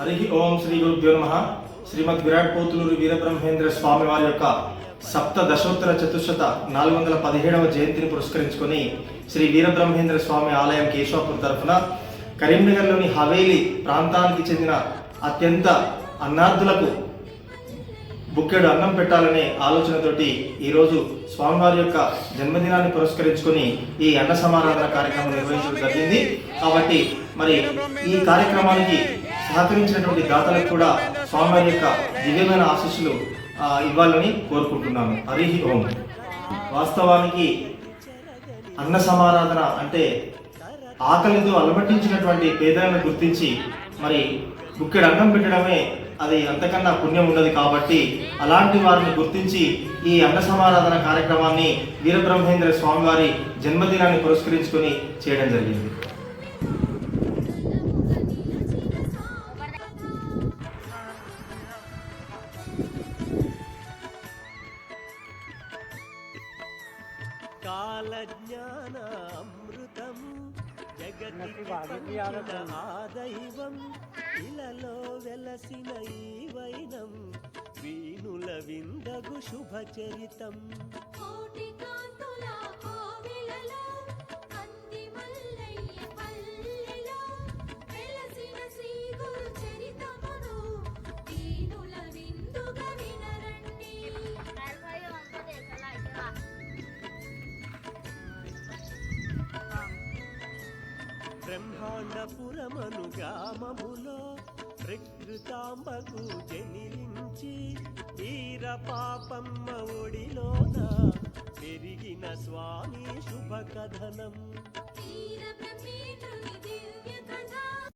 హరి ఓం శ్రీ గురుభ్యో నమ. శ్రీమద్ విరాట్ పోతులూరు వీరబ్రహ్మేంద్ర స్వామి వారి యొక్క సప్త దశోత్తర చతుశత నాలుగు వందల పదిహేడవ జయంతిని పురస్కరించుకొని శ్రీ వీరబ్రహ్మేంద్ర స్వామి ఆలయం కేశవాపూర్ తరఫున కరీంనగర్లోని హవేలి ప్రాంతానికి చెందిన అత్యంత అన్నార్థులకు బుక్కెడు అన్నం పెట్టాలనే ఆలోచనతోటి ఈరోజు స్వామివారి యొక్క జన్మదినాన్ని పురస్కరించుకొని ఈ అన్న సమారాధన కార్యక్రమం నిర్వహించడం జరిగింది. కాబట్టి మరి ఈ కార్యక్రమానికి సహకరించినటువంటి దాతలకు కూడా స్వామివారి యొక్క దివ్యమైన ఆశీస్సులు ఇవ్వాలని కోరుకుంటున్నాను. హరి ఓం. వాస్తవానికి అన్న సమారాధన అంటే ఆకలితో అలమటించినటువంటి పేదలను గుర్తించి మరి బుక్కెడు అన్నం పెట్టడమే అది అంతకన్నా పుణ్యం ఉండదు కాబట్టి అలాంటి వారిని గుర్తించి ఈ అన్న సమారాధన కార్యక్రమాన్ని వీరబ్రహ్మేంద్ర స్వామివారి జన్మదినాన్ని పురస్కరించుకొని చేయడం జరిగింది. కాలజ్ఞాన అమృతం జగతి పంచిన ఆ దైవం ఇలలో వెలసిన ఈ వైనం వీణుల విందగు శుభచరితం. బ్రహ్మాండపురమను గ్రామములో ప్రకృతాంబకు జనిలించి వీర పాపమ్మ ఒడిలోన పెరిగిన స్వామి శుభ కథనం